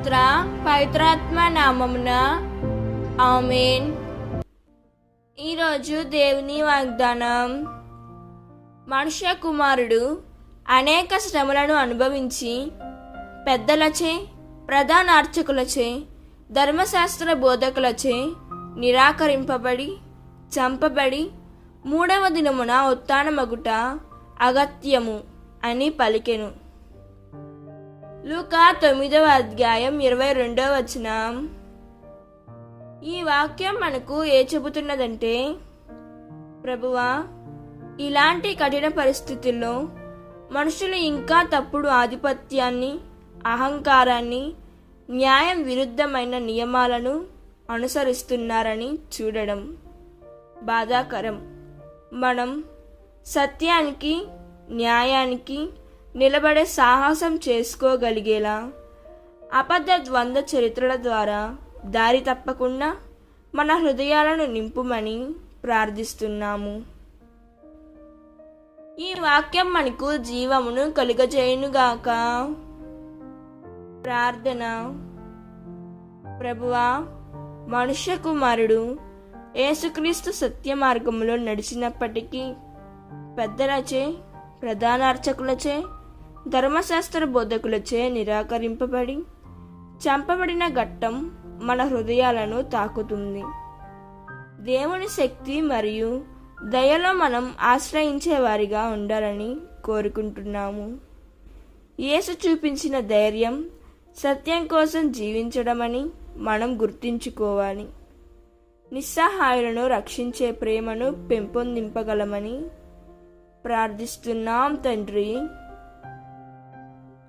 పుత్ర పవిత్రాత్మ నామమున. ఆమెన్. ఈరోజు దేవుని వాగ్దానం. మనుష్య కుమారుడు అనేక శ్రమలను అనుభవించి పెద్దలచే ప్రధాన అర్చకులచే ధర్మశాస్త్ర బోధకులచే నిరాకరింపబడి చంపబడి మూడవ దినమున ఉత్తానమగుట అగత్యము అని పలికెను. లూకా తొమ్మిదవ అధ్యాయం ఇరవై రెండవ వచనం. ఈ వాక్యం మనకు ఏ చెబుతున్నదంటే ప్రభువా ఇలాంటి కఠిన పరిస్థితుల్లో మనుషులు ఇంకా తప్పుడు ఆధిపత్యాన్ని అహంకారాన్ని న్యాయం విరుద్ధమైన నియమాలను అనుసరిస్తున్నారని చూడడం బాధాకరం. మనం సత్యానికి న్యాయానికి నిలబడే సాహసం చేసుకోగలిగేలా. అబద్ధ ద్వంద్వ చరిత్రల ద్వారా దారి తప్పకుండా మన హృదయాలను నింపుమని ప్రార్థిస్తున్నాము. ఈ వాక్యం మనకు జీవమును కలుగజేయునుగాక. ప్రార్థన. ప్రభువా మనుష్య కుమారుడు యేసుక్రీస్తు సత్య మార్గంలో నడిచినప్పటికీ పెద్దలచే ప్రధానార్చకులచే ధర్మశాస్త్ర బోధకులచే నిరాకరింపబడి చంపబడిన ఘట్టం మన హృదయాలను తాకుతుంది. దేవుని శక్తి మరియు దయలో మనం ఆశ్రయించే వారిగా ఉండాలని కోరుకుంటున్నాము. యేసు చూపించిన ధైర్యం సత్యం కోసం జీవించడమని మనం గుర్తించుకోవాలి. నిస్సహాయులను రక్షించే ప్రేమను పెంపొందింపగలమని ప్రార్థిస్తున్నాం తండ్రి.